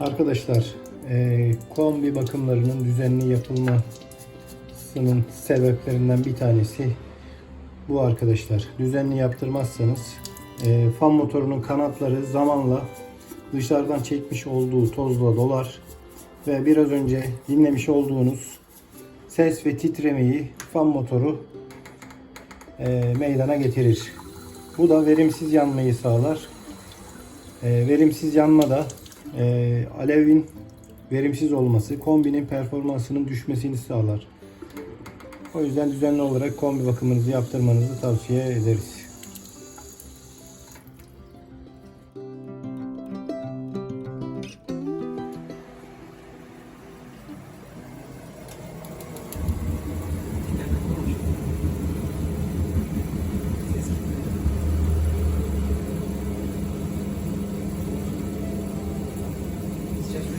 Arkadaşlar e, kombi bakımlarının düzenli yapılmasının sebeplerinden bir tanesi bu arkadaşlar. Düzenli yaptırmazsanız e, fan motorunun kanatları zamanla dışarıdan çekmiş olduğu tozla dolar ve biraz önce dinlemiş olduğunuz ses ve titremeyi fan motoru e, meydana getirir. Bu da verimsiz yanmayı sağlar. E, verimsiz yanma da e, alevin verimsiz olması, kombinin performansının düşmesini sağlar. O yüzden düzenli olarak kombi bakımınızı yaptırmanızı tavsiye ederiz.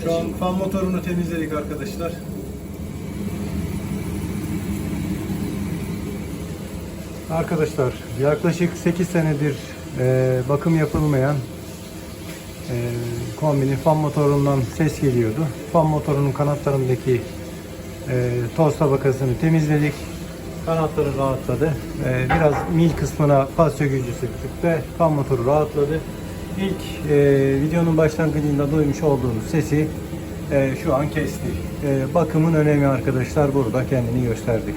Şu an fan motorunu temizledik arkadaşlar. Arkadaşlar yaklaşık 8 senedir e, bakım yapılmayan e, kombinin fan motorundan ses geliyordu. Fan motorunun kanatlarındaki e, toz tabakasını temizledik. Kanatları rahatladı. E, biraz mil kısmına pas sökücü sıktık ve fan motoru rahatladı. İlk e, videonun başlangıcında duymuş olduğunuz sesi e, şu an kesti. E, bakımın önemi arkadaşlar burada kendini gösterdi.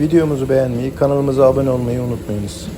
Videomuzu beğenmeyi, kanalımıza abone olmayı unutmayınız.